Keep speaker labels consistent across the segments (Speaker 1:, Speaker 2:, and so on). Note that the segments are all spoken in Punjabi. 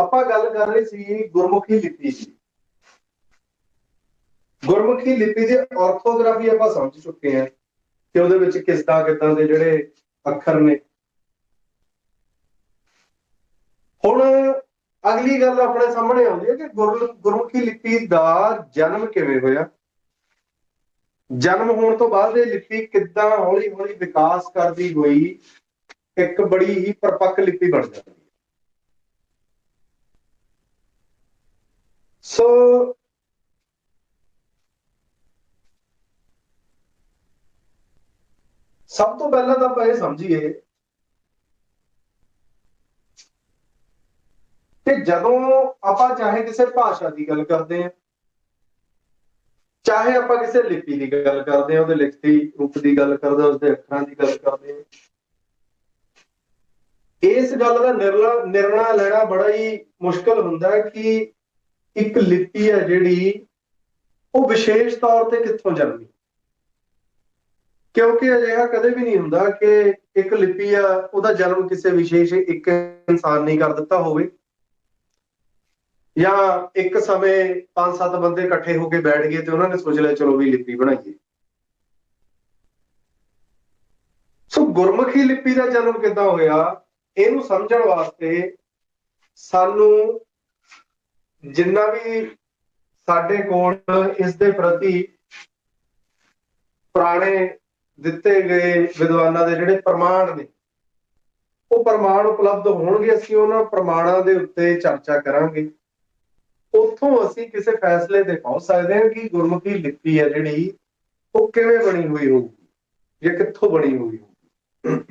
Speaker 1: ਆਪਾਂ ਗੱਲ ਕਰ ਰਹੇ ਸੀ ਗੁਰਮੁਖੀ ਲਿਪੀ ਦੀ। ਗੁਰਮੁਖੀ ਲਿਪੀ ਦੀ ਆਰਥੋਗ੍ਰਾਫੀ ਆਪਾਂ ਸਮਝ ਚੁੱਕੇ ਹਾਂ ਕਿ ਉਹਦੇ ਵਿੱਚ ਕਿਸ ਤਰ੍ਹਾਂ ਕਿਦਾਂ ਦੇ ਜਿਹੜੇ ਅੱਖਰ ਨੇ। ਹੁਣ ਅਗਲੀ ਗੱਲ ਆਪਣੇ ਸਾਹਮਣੇ ਆਉਂਦੀ ਹੈ ਕਿ ਗੁਰ- ਗੁਰਮੁਖੀ ਲਿਪੀ ਦਾ ਜਨਮ ਕਿਵੇਂ ਹੋਇਆ? ਜਨਮ ਹੋਣ ਤੋਂ ਬਾਅਦ ਇਹ ਲਿਪੀ ਕਿੱਦਾਂ ਹੌਲੀ ਹੌਲੀ ਵਿਕਾਸ ਕਰਦੀ ਹੋਈ ਇੱਕ ਬੜੀ ਹੀ ਪਰਪੱਕ ਲਿਪੀ ਬਣ ਜਾਂਦੀ ਹੈ ਸੋ ਸਭ ਤੋਂ ਪਹਿਲਾਂ ਤਾਂ ਆਪਾਂ ਇਹ ਸਮਝੀਏ ਕਿ ਜਦੋਂ ਆਪਾਂ ਚਾਹੇ ਕਿਸੇ ਭਾਸ਼ਾ ਦੀ ਗੱਲ ਕਰਦੇ ਹਾਂ, ਚਾਹੇ ਆਪਾਂ ਕਿਸੇ ਲਿਪੀ ਦੀ ਗੱਲ ਕਰਦੇ ਹਾਂ, ਉਹਦੇ ਲਿਖਤੀ ਰੂਪ ਦੀ ਗੱਲ ਕਰਦੇ ਹਾਂ, ਉਸਦੇ ਅੱਖਰਾਂ ਦੀ ਗੱਲ ਕਰਦੇ ਹਾਂ, ਇਸ ਗੱਲ ਦਾ ਨਿਰਣਾ ਨਿਰਣਾ ਲੈਣਾ ਬੜਾ ਹੀ ਮੁਸ਼ਕਲ ਹੁੰਦਾ ਕਿ ਇੱਕ ਲਿਪੀ ਹੈ ਜਿਹੜੀ ਉਹ ਵਿਸ਼ੇਸ਼ ਤੌਰ ਤੇ ਕਿੱਥੋਂ ਜਨਮੀ ਕਿਉਂਕਿ ਅਜਿਹਾ ਕਦੇ ਵੀ ਨਹੀਂ ਹੁੰਦਾ ਕਿ ਇੱਕ ਲਿਪੀ ਆ, ਉਹਦਾ ਜਨਮ ਕਿਸੇ ਵਿਸ਼ੇਸ਼ ਇੱਕ ਇਨਸਾਨ ਨੇ ਕਰ ਦਿੱਤਾ ਹੋਵੇ। ਜਾਂ ਇੱਕ ਸਮੇਂ ਪੰਜ ਸੱਤ ਬੰਦੇ ਇਕੱਠੇ ਹੋ ਕੇ ਬੈਠ ਗਏ ਤੇ ਉਹਨਾਂ ਨੇ ਸੋਚ ਲਿਆ, ਚਲੋ ਵੀ ਲਿਪੀ ਬਣਾਈਏ। ਸੋ ਗੁਰਮੁਖੀ ਲਿਪੀ ਦਾ ਜਨਮ ਕਿੱਦਾਂ ਹੋਇਆ? ਇਹਨੂੰ ਸਮਝਣ ਵਾਸਤੇ ਸਾਨੂੰ ਜਿੰਨਾ ਵੀ ਸਾਡੇ ਕੋਲ ਇਸ ਦੇ ਪ੍ਰਤੀ ਪੁਰਾਣੇ ਦਿੱਤੇ ਗਏ ਵਿਦਵਾਨਾਂ ਦੇ ਜਿਹੜੇ ਪ੍ਰਮਾਣ ਨੇ, ਉਹ ਪ੍ਰਮਾਣ ਉਪਲਬਧ ਹੋਣਗੇ, ਅਸੀਂ ਉਹਨਾਂ ਪ੍ਰਮਾਣਾਂ ਦੇ ਉੱਤੇ ਚਰਚਾ ਕਰਾਂਗੇ। ਉੱਥੋਂ ਅਸੀਂ ਕਿਸੇ ਫੈਸਲੇ ਤੇ ਪਹੁੰਚ ਸਕਦੇ ਹਾਂ ਕਿ ਗੁਰਮੁਖੀ ਲਿਪੀ ਹੈ ਜਿਹੜੀ, ਉਹ ਕਿਵੇਂ ਬਣੀ ਹੋਈ ਹੋਊਗੀ, ਜਾਂ ਕਿੱਥੋਂ ਬਣੀ ਹੋਈ ਹੋਊਗੀ।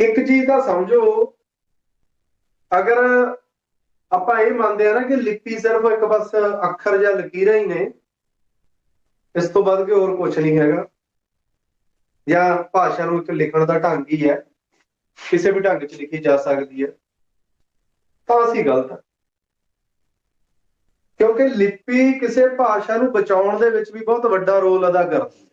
Speaker 1: ਇੱਕ ਚੀਜ਼ ਦਾ ਸਮਝੋ, ਅਗਰ ਆਪਾਂ ਇਹ ਮੰਨਦੇ ਆ ਨਾ ਕਿ ਲਿਪੀ ਸਿਰਫ ਇੱਕ ਬਸ ਅੱਖਰ ਜਾਂ ਲਕੀਰਾਂ ਹੀ ਨੇ, ਇਸ ਤੋਂ ਵੱਧ ਕੇ ਹੋਰ ਕੁਝ ਨਹੀਂ ਹੈਗਾ। ਜਾਂ ਭਾਸ਼ਾ ਨੂੰ ਇੱਕ ਲਿਖਣ ਦਾ ਢੰਗ ਹੀ ਹੈ, ਕਿਸੇ ਵੀ ਢੰਗ 'ਚ ਲਿਖੀ ਜਾ ਸਕਦੀ ਹੈ। ਤਾਂ ਅਸੀਂ ਗਲਤ ਹਾਂ ਕਿਉਂਕਿ ਲਿਪੀ ਕਿਸੇ ਭਾਸ਼ਾ ਨੂੰ ਬਚਾਉਣ ਦੇ ਵਿੱਚ ਵੀ ਬਹੁਤ ਵੱਡਾ ਰੋਲ ਅਦਾ ਕਰਦੀ ਹੈ।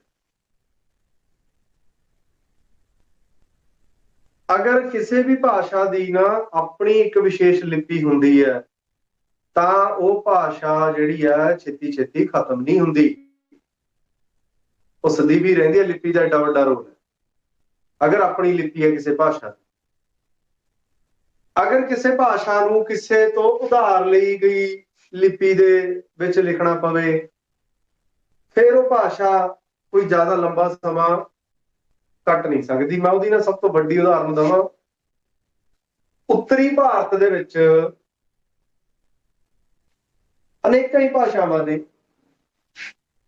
Speaker 1: ਅਗਰ ਕਿਸੇ ਵੀ ਭਾਸ਼ਾ ਦੀ ਨਾ ਆਪਣੀ ਇੱਕ ਵਿਸ਼ੇਸ਼ ਲਿਪੀ ਹੁੰਦੀ ਹੈ, ਤਾਂ ਉਹ ਭਾਸ਼ਾ ਜਿਹੜੀ ਹੈ ਛੇਤੀ ਛੇਤੀ ਖਤਮ ਨਹੀਂ ਹੁੰਦੀ। ਉਸ ਦੀ ਵੀ ਰਹਿੰਦੀ ਹੈ ਲਿਪੀ ਦਾ ਏਡਾ ਵੱਡਾ ਰੋਲ ਹੈ। ਅਗਰ ਆਪਣੀ ਲਿਪੀ ਹੈ ਕਿਸੇ ਭਾਸ਼ਾ ਦੀ। ਅਗਰ ਕਿਸੇ ਭਾਸ਼ਾ ਨੂੰ ਕਿਸੇ ਤੋਂ ਉਧਾਰ ਲਈ ਗਈ ਲਿਪੀ ਦੇ ਵਿੱਚ ਲਿਖਣਾ ਪਵੇ, ਫਿਰ ਉਹ ਭਾਸ਼ਾ ਕੋਈ ਜ਼ਿਆਦਾ ਲੰਬਾ ਸਮਾਂ ਕੱਟ ਨਹੀਂ ਸਕਦੀ। ਮੈਂ ਉਹਦੀ ਨਾ ਸਭ ਤੋਂ ਵੱਡੀ ਉਦਾਹਰਨ ਦਵਾਂ। ਉੱਤਰੀ ਭਾਰਤ ਦੇ ਵਿੱਚ ਅਨੇਕਾਂ ਹੀ ਭਾਸ਼ਾਵਾਂ ਨੇ।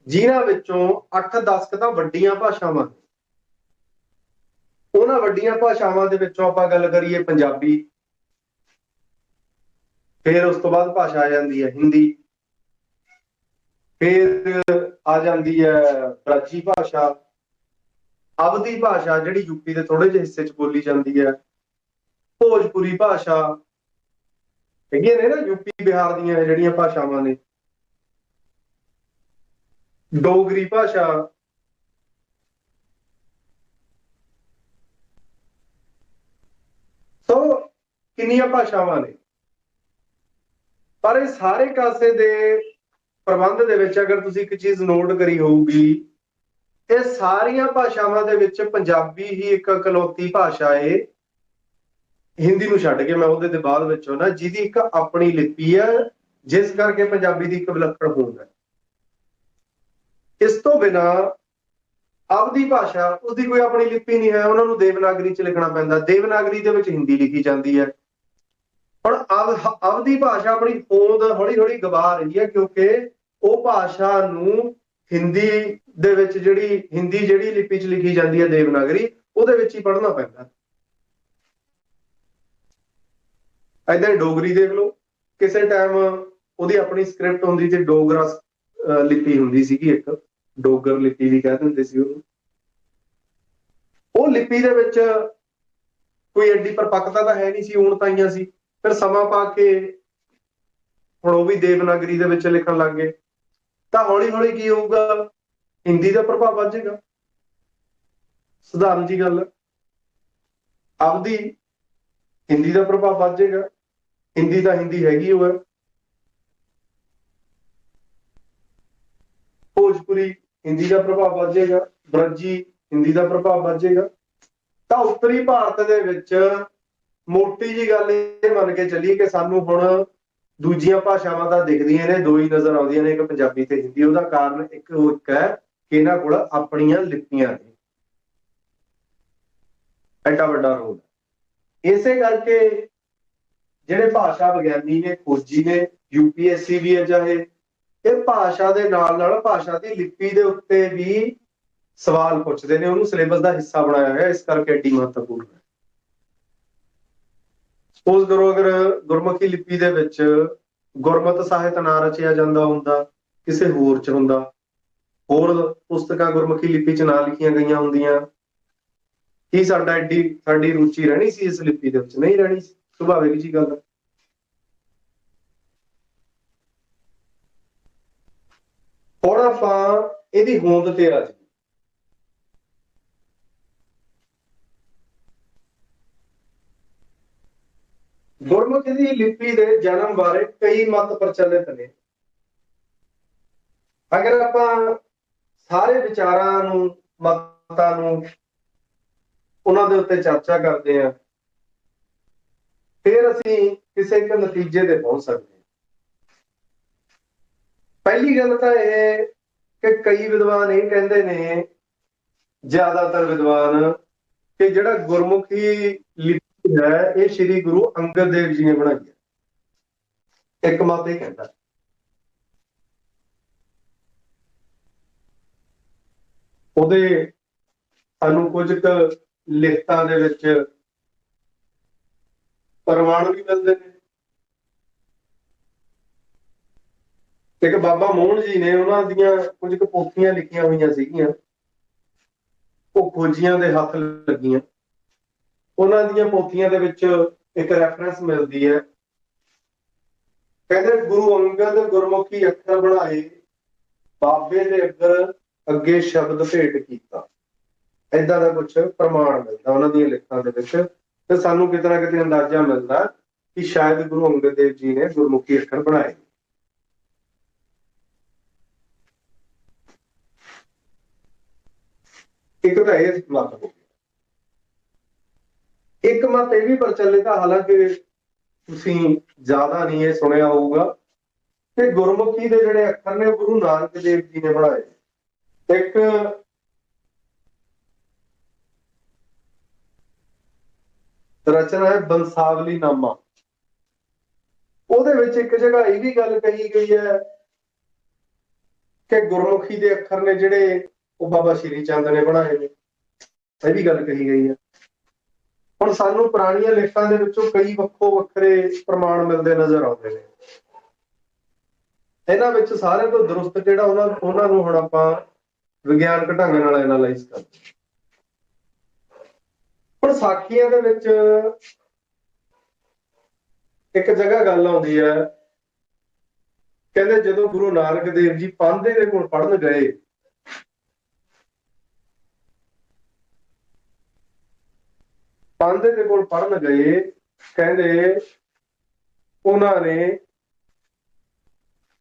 Speaker 1: ਜਿਨ੍ਹਾਂ ਵਿੱਚੋਂ 8-10 ਤਾਂ ਵੱਡੀਆਂ ਭਾਸ਼ਾਵਾਂ ਉਹਨਾਂ ਵੱਡੀਆਂ ਭਾਸ਼ਾਵਾਂ ਦੇ ਵਿੱਚੋਂ ਆਪਾਂ ਗੱਲ ਕਰੀਏ ਪੰਜਾਬੀ। ਫਿਰ ਉਸ ਤੋਂ ਬਾਅਦ ਭਾਸ਼ਾ ਆ ਜਾਂਦੀ ਹੈ ਹਿੰਦੀ। ਫਿਰ ਆ ਜਾਂਦੀ ਹੈ ਪ੍ਰਾਚੀ ਭਾਸ਼ਾ। ਅਵਧੀ ਭਾਸ਼ਾ ਜਿਹੜੀ ਯੂਪੀ ਦੇ ਥੋੜੇ ਜਿਹੇ ਹਿੱਸੇ 'ਚ ਬੋਲੀ ਜਾਂਦੀ ਹੈ। ਭੋਜਪੁਰੀ ਭਾਸ਼ਾ ਹੈਗੀਆਂ ਨੇ ਨਾ ਯੂਪੀ ਬਿਹਾਰ ਦੀਆਂ ਜਿਹੜੀਆਂ ਭਾਸ਼ਾਵਾਂ ਨੇ। ਡੋਗਰੀ ਭਾਸ਼ਾ। ਸੋ ਕਿੰਨੀਆਂ ਭਾਸ਼ਾਵਾਂ ਨੇ। ਪਰ ਇਹ ਸਾਰੇ ਕਾਸੇ ਦੇ ਪ੍ਰਬੰਧ ਦੇ ਵਿੱਚ ਅਗਰ ਤੁਸੀਂ ਇੱਕ ਚੀਜ਼ ਨੋਟ ਕਰੀ ਹੋਊਗੀ ਇਹ ਸਾਰੀਆਂ ਭਾਸ਼ਾਵਾਂ ਦੇ ਵਿੱਚ ਪੰਜਾਬੀ ਹੀ ਇੱਕ ਇਕਲੌਤੀ ਭਾਸ਼ਾ ਏ। ਹਿੰਦੀ ਨੂੰ ਛੱਡ ਕੇ ਮੈਂ ਉਹਦੇ ਦੇ ਬਾਅਦ ਵਿੱਚ ਹੋਣਾ ਜਿਹਦੀ ਇੱਕ ਆਪਣੀ ਲਿਪੀ ਹੈ ਜਿਸ ਕਰਕੇ ਪੰਜਾਬੀ ਦੀ ਇੱਕ ਵਿਲੱਖਣ ਹੋਂਦ ਹੈ ਇਸ ਤੋਂ ਬਿਨਾ ਆਪਦੀ ਭਾਸ਼ਾ, ਉਹਦੀ ਕੋਈ ਆਪਣੀ ਲਿਪੀ ਨਹੀਂ ਹੈ, ਉਹਨਾਂ ਨੂੰ ਦੇਵਨਾਗਰੀ 'ਚ ਲਿਖਣਾ ਪੈਂਦਾ। ਦੇਵਨਾਗਰੀ ਦੇ ਵਿੱਚ ਹਿੰਦੀ ਲਿਖੀ ਜਾਂਦੀ ਹੈ। ਹੁਣ ਆਪਦੀ ਭਾਸ਼ਾ ਆਪਣੀ ਹੋਂਦ ਹੌਲੀ ਹੌਲੀ ਗਵਾ ਰਹੀ ਹੈ, ਕਿਉਂਕਿ ਉਹ ਭਾਸ਼ਾ ਨੂੰ ਹਿੰਦੀ ਦੇ ਵਿੱਚ ਜਿਹੜੀ ਹਿੰਦੀ ਜਿਹੜੀ ਲਿਪੀ 'ਚ ਲਿਖੀ ਜਾਂਦੀ ਹੈ ਦੇਵਨਾਗਰੀ, ਉਹਦੇ ਵਿੱਚ ਹੀ ਪੜ੍ਹਨਾ ਪੈਂਦਾ। ਐਦਾਂ ਡੋਗਰੀ ਦੇਖ ਲਓ, ਕਿਸੇ ਟਾਈਮ ਉਹਦੀ ਆਪਣੀ ਸਕ੍ਰਿਪਟ ਹੁੰਦੀ ਤੇ ਡੋਗਰਾ ਲਿਪੀ ਹੁੰਦੀ ਸੀਗੀ ਇੱਕ, ਡੋਗਰ ਲਿਪੀ ਵੀ ਕਹਿ ਦਿੰਦੇ ਸੀ ਉਹਨੂੰ। ਉਹ ਲਿਪੀ ਦੇ ਵਿੱਚ ਕੋਈ ਐਡੀ ਪਰਪੱਕਤਾ ਤਾਂ ਹੈ ਨਹੀਂ ਸੀ, ਹੁਣ ਤਾਈਆਂ ਸੀ। ਫਿਰ ਸਮਾਂ ਪਾ ਕੇ ਹੁਣ ਉਹ ਵੀ ਦੇਵਨਾਗਰੀ ਦੇ ਵਿੱਚ ਲਿਖਣ ਲੱਗ ਗਏ। ਤਾਂ ਹੌਲੀ ਹੌਲੀ ਕੀ ਹੋਊਗਾ ਹਿੰਦੀ ਦਾ ਪ੍ਰਭਾਵ ਵੱਧ ਜਾਏਗਾ। ਸਧਾਰਨ ਜੀ ਗੱਲ ਆਪਦੀ ਹਿੰਦੀ ਦਾ ਪ੍ਰਭਾਵ ਵੱਧ ਜਾਏਗਾ। ਹਿੰਦੀ ਤਾਂ ਹਿੰਦੀ ਹੈਗੀ ਹੋਇਆ ਭੋਜਪੁਰੀ ਹਿੰਦੀ ਦਾ ਪ੍ਰਭਾਵ ਵੱਧ ਜਾਏਗਾ। ਬ੍ਰਜੀ ਹਿੰਦੀ ਦਾ ਪ੍ਰਭਾਵ ਵੱਧ ਜਾਏਗਾ। ਤਾਂ ਉੱਤਰੀ ਭਾਰਤ ਦੇ ਵਿੱਚ ਮੋਟੀ ਜੀ ਗੱਲ ਇਹ ਮੰਨ ਕੇ ਚੱਲੀਏ ਕਿ ਸਾਨੂੰ ਹੁਣ ਦੂਜੀਆਂ ਭਾਸ਼ਾਵਾਂ ਤਾਂ ਦਿਖਦੀਆਂ ਨੇ, ਦੋ ਹੀ ਨਜ਼ਰ ਆਉਂਦੀਆਂ ਨੇ, ਇੱਕ ਪੰਜਾਬੀ ਤੇ ਹਿੰਦੀ। ਉਹਦਾ ਕਾਰਨ ਇੱਕ ਉਹ ਇੱਕ ਹੈ। ਇਹਨਾਂ ਕੋਲ ਆਪਣੀਆਂ ਲਿਪੀਆਂ ਨੇ। ਐਡਾ ਵੱਡਾ ਰੋਲ ਹੈ। ਇਸੇ ਕਰਕੇ ਜਿਹੜੇ ਭਾਸ਼ਾ ਵਿਗਿਆਨੀ ਨੇ ਖੋਜੀ ਨੇ ਯੂਪੀਐਸਸੀ ਵੀ ਹੈ ਚਾਹੇ, ਇਹ ਭਾਸ਼ਾ ਦੇ ਨਾਲ ਨਾਲ ਭਾਸ਼ਾ ਦੀ ਲਿਪੀ ਦੇ ਉੱਤੇ ਵੀ ਸਵਾਲ ਪੁੱਛਦੇ ਨੇ। ਉਹਨੂੰ ਸਿਲੇਬਸ ਦਾ ਹਿੱਸਾ ਬਣਾਇਆ ਹੋਇਆ, ਇਸ ਕਰਕੇ ਐਡੀ ਮਹੱਤਵਪੂਰਨ ਹੈ। ਸਪੋਜ਼ ਕਰੋ ਅਗਰ ਗੁਰਮੁਖੀ ਲਿਪੀ ਦੇ ਵਿੱਚ ਗੁਰਮਤਿ ਸਾਹਿਤ ਨਾ ਰਚਿਆ ਜਾਂਦਾ ਹੁੰਦਾ, ਕਿਸੇ ਹੋਰ ਚ ਹੁੰਦਾ ਹੋਰ ਪੁਸਤਕਾਂ ਗੁਰਮੁਖੀ ਲਿਪੀ ਚ ਨਾ ਲਿਖੀਆਂ ਗਈਆਂ ਹੁੰਦੀਆਂ। ਕੀ ਸਾਡਾ ਐਡੀ, ਸਾਡੀ ਰੁਚੀ ਰਹਿਣੀ ਸੀ ਇਸ ਲਿਪੀ ਦੇ ਵਿੱਚ? ਨਹੀਂ ਰਹਿਣੀ ਸੁਭਾਵਿਕ ਜੀ ਗੱਲ ਹੈ। ਹੁਣ ਆਪਾਂ ਇਹਦੀ ਹੋਂਦ ਤੇ ਆ ਜੀ ਗੁਰਮੁਖੀ ਦੀ ਲਿਪੀ ਦੇ ਜਨਮ ਬਾਰੇ ਕਈ ਮਤ ਪ੍ਰਚਲਿਤ ਨੇ। ਅਗਰ ਆਪਾਂ ਸਾਰੇ ਵਿਚਾਰਾਂ ਨੂੰ, ਮਤਾਂ ਨੂੰ ਉਹਨਾਂ ਦੇ ਉੱਤੇ ਚਰਚਾ ਕਰਦੇ ਹਾਂ। ਫਿਰ ਅਸੀਂ ਕਿਸੇ ਇੱਕ ਨਤੀਜੇ ਤੇ ਪਹੁੰਚ ਸਕਦੇ ਹਾਂ। ਪਹਿਲੀ ਗੱਲ ਤਾਂ ਇਹ ਕਿ ਕਈ ਵਿਦਵਾਨ ਇਹ ਕਹਿੰਦੇ ਨੇ, ਜ਼ਿਆਦਾਤਰ ਵਿਦਵਾਨ, ਕਿ ਜਿਹੜਾ ਗੁਰਮੁਖੀ ਲਿਪੀ ਹੈ, ਇਹ ਸ੍ਰੀ ਗੁਰੂ ਅੰਗਦ ਦੇਵ ਜੀ ਨੇ ਬਣਾਈ ਹੈ। ਇੱਕ ਮਤ ਇਹ ਕਹਿੰਦਾ। ਉਹਦੇ ਸਾਨੂੰ ਕੁਝ ਕੁ ਲਿਖਤਾਂ ਦੇ ਵਿੱਚ ਪ੍ਰਮਾਣ ਵੀ ਮਿਲਦੇ ਨੇ। ਇੱਕ ਬਾਬਾ ਮੋਹਨ ਜੀ ਨੇ ਉਹਨਾਂ ਦੀਆਂ ਕੁਝ ਕੁ ਪੋਥੀਆਂ ਲਿਖੀਆਂ ਹੋਈਆਂ ਸੀਗੀਆਂ। ਉਹ ਖੋਜੀਆਂ ਦੇ ਹੱਥ ਲੱਗੀਆਂ। ਉਹਨਾਂ ਦੀਆਂ ਪੋਥੀਆਂ ਦੇ ਵਿੱਚ ਇੱਕ ਰੈਫਰੈਂਸ ਮਿਲਦੀ ਹੈ। ਕਹਿੰਦੇ ਗੁਰੂ ਅੰਗਦ ਗੁਰਮੁਖੀ ਅੱਖਰ ਬਣਾਏ, ਬਾਬੇ ਦੇ ਅੱਗਰ ਅੱਗੇ ਸ਼ਬਦ ਭੇਟ ਕੀਤਾ। ਐਦਾਂ ਦਾ ਕੁਝ ਪ੍ਰਮਾਣ ਮਿਲਦਾ ਉਹਨਾਂ ਦੀਆਂ ਲਿਖਤਾਂ ਦੇ ਵਿੱਚ। ਤੇ ਸਾਨੂੰ ਕਿਤੇ ਨਾ ਕਿਤੇ ਅੰਦਾਜ਼ਾ ਮਿਲਦਾ ਕਿ ਸ਼ਾਇਦ ਗੁਰੂ ਅੰਗਦ ਦੇਵ ਜੀ ਨੇ ਗੁਰਮੁਖੀ ਅੱਖਰ ਬਣਾਏ। ਇੱਕ ਤਾਂ ਇਹ ਮਤ ਹੋ ਗਿਆ ਇੱਕ ਮਤ ਇਹ ਵੀ ਪ੍ਰਚਲਿਤ ਆ, ਹਾਲਾਂਕਿ ਤੁਸੀਂ ਜ਼ਿਆਦਾ ਨਹੀਂ ਇਹ ਸੁਣਿਆ ਹੋਊਗਾ ਕਿ ਗੁਰਮੁਖੀ ਦੇ ਜਿਹੜੇ ਅੱਖਰ ਨੇ ਉਹ ਗੁਰੂ ਨਾਨਕ ਦੇਵ ਜੀ ਨੇ ਬਣਾਏ। ਇੱਕ ਰਚਨਾ ਹੈ ਬੰਸਾਵਲੀ ਨਾਮਾ। ਉਹਦੇ ਵਿੱਚ ਇੱਕ ਜਗ੍ਹਾ ਇਹ ਵੀ ਗੱਲ ਕਹੀ ਗਈ ਹੈ ਕਿ ਗੁਰਮੁਖੀ ਦੇ ਅੱਖਰ ਨੇ ਜਿਹੜੇ ਉਹ ਬਾਬਾ ਸ਼੍ਰੀ ਚੰਦ ਨੇ ਬਣਾਏ ਨੇ। ਇਹ ਵੀ ਗੱਲ ਕਹੀ ਗਈ ਹੈ। ਹੁਣ ਸਾਨੂੰ ਪੁਰਾਣੀਆਂ ਲਿਖਤਾਂ ਦੇ ਵਿੱਚੋਂ ਕਈ ਵੱਖੋ ਵੱਖਰੇ ਪ੍ਰਮਾਣ ਮਿਲਦੇ ਨਜ਼ਰ ਆਉਂਦੇ ਨੇ। ਇਹਨਾਂ ਵਿੱਚ ਸਾਰਿਆਂ ਤੋਂ ਦਰੁਸਤ ਜਿਹੜਾ ਉਹਨਾਂ ਉਹਨਾਂ ਨੂੰ ਹੁਣ ਆਪਾਂ ਵਿਗਿਆਨਕ ਢੰਗ ਨਾਲ ਐਨਾਲਾਈਜ਼ ਕਰਦੇ ਹਾਂ। ਸਾਖੀਆਂ ਦੇ ਵਿੱਚ ਇੱਕ ਜਗ੍ਹਾ ਗੱਲ ਆਉਂਦੀ ਹੈ ਕਹਿੰਦੇ ਜਦੋਂ ਗੁਰੂ ਨਾਨਕ ਦੇਵ ਜੀ ਪਾਂਧੇ ਦੇ ਕੋਲ ਪੜਨ ਗਏ, ਪਾਂਧੇ ਦੇ ਕੋਲ ਪੜਨ ਗਏ, ਕਹਿੰਦੇ ਉਹਨਾਂ ਨੇ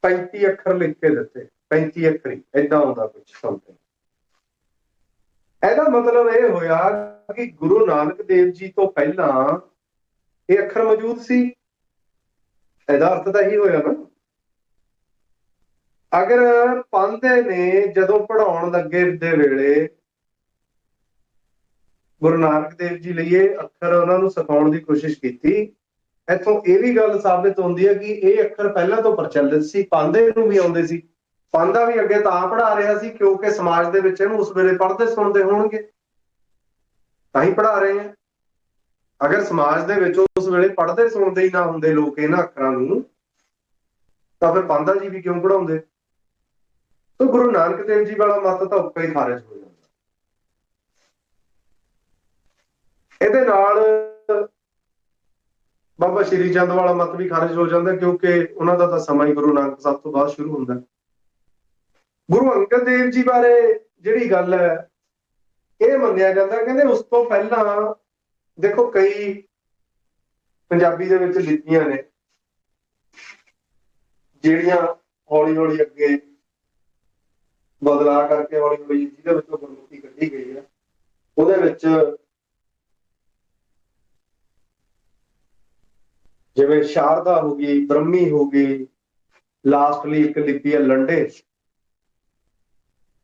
Speaker 1: 35 ਅੱਖਰ ਲਿਖ ਕੇ ਦਿੱਤੇ 35 ਅੱਖਰੀ ਐਦਾਂ ਹੁੰਦਾ ਕੁਝ ਸਮਥਿੰਗ ਇਹਦਾ ਮਤਲਬ ਇਹ ਹੋਇਆ ਕਿ ਗੁਰੂ ਨਾਨਕ ਦੇਵ ਜੀ ਤੋਂ ਪਹਿਲਾਂ ਇਹ ਅੱਖਰ ਮੌਜੂਦ ਸੀ। ਇਹਦਾ ਅਰਥ ਤਾਂ ਇਹੀ ਹੋਇਆ ਨਾ। ਅਗਰ ਪਾਂਧੇ ਨੇ ਜਦੋਂ ਪੜਾਉਣ ਲੱਗੇ ਦੇ ਵੇਲੇ, ਗੁਰੂ ਨਾਨਕ ਦੇਵ ਜੀ ਲਈ ਇਹ ਅੱਖਰ ਉਹਨਾਂ ਨੂੰ ਸਿਖਾਉਣ ਦੀ ਕੋਸ਼ਿਸ਼ ਕੀਤੀ। ਇੱਥੋਂ ਇਹ ਵੀ ਗੱਲ ਸਾਬਿਤ ਹੁੰਦੀ ਹੈ ਕਿ ਇਹ ਅੱਖਰ ਪਹਿਲਾਂ ਤੋਂ ਪ੍ਰਚਲਿਤ ਸੀ ਪਾਂਧੇ ਨੂੰ ਵੀ ਆਉਂਦੇ ਸੀ। ਪਾਂਧਾ ਵੀ ਅੱਗੇ ਤਾਂ ਪੜਾ ਰਿਹਾ ਸੀ, ਕਿਉਂਕਿ ਸਮਾਜ ਦੇ ਵਿੱਚ ਇਹਨੂੰ ਉਸ ਵੇਲੇ ਪੜ੍ਹਦੇ ਸੁਣਦੇ ਹੋਣਗੇ। ਤਾਂ ਹੀ ਪੜਾ ਰਹੇ ਆ। ਅਗਰ ਸਮਾਜ ਦੇ ਵਿੱਚ ਉਸ ਵੇਲੇ ਪੜ੍ਹਦੇ ਸੁਣਦੇ ਹੀ ਨਾ ਹੁੰਦੇ ਲੋਕ ਇਹਨਾਂ ਅੱਖਰਾਂ ਨੂੰ, ਤਾਂ ਫਿਰ ਪਾਂਧਾ ਜੀ ਵੀ ਕਿਉਂ ਪੜਾਉਂਦੇ ਤਾਂ ਗੁਰੂ ਨਾਨਕ ਦੇਵ ਜੀ ਵਾਲਾ ਮਤ ਤਾਂ ਉੱਪਰ ਹੀ ਖਾਰਜ ਹੋ ਜਾਂਦਾ। ਇਹਦੇ ਨਾਲ ਬਾਬਾ ਸ਼੍ਰੀ ਚੰਦ ਵਾਲਾ ਮਤ ਵੀ ਖਾਰਜ ਹੋ ਜਾਂਦਾ, ਕਿਉਂਕਿ ਉਹਨਾਂ ਦਾ ਤਾਂ ਸਮਾਂ ਹੀ ਗੁਰੂ ਨਾਨਕ ਸਾਹਿਬ ਤੋਂ ਬਾਅਦ ਸ਼ੁਰੂ ਹੁੰਦਾ। ਗੁਰੂ ਅੰਗਦ ਦੇਵ ਜੀ ਬਾਰੇ ਜਿਹੜੀ ਗੱਲ ਹੈ, ਇਹ ਮੰਨਿਆ ਜਾਂਦਾ, ਕਹਿੰਦੇ ਉਸ ਤੋਂ ਪਹਿਲਾਂ ਦੇਖੋ ਕਈ ਪੰਜਾਬੀ ਦੇ ਵਿੱਚ ਲਿਪੀਆਂ ਨੇ, ਜਿਹੜੀਆਂ ਹੌਲੀ ਹੌਲੀ ਅੱਗੇ ਬਦਲਾਅ ਕਰਕੇ ਹੌਲੀ ਹੌਲੀ ਜਿਹਦੇ ਵਿੱਚੋਂ ਗੁਰਮੁਖੀ ਕੱਢੀ ਗਈ ਹੈ, ਉਹਦੇ ਵਿੱਚ ਜਿਵੇਂ ਸ਼ਾਰਦਾ ਹੋ ਗਈ, ਬ੍ਰਹਮੀ ਹੋ ਗਈ ਲਾਸਟਲੀ ਇੱਕ ਲਿਪੀ ਹੈ ਲੰਡੇ।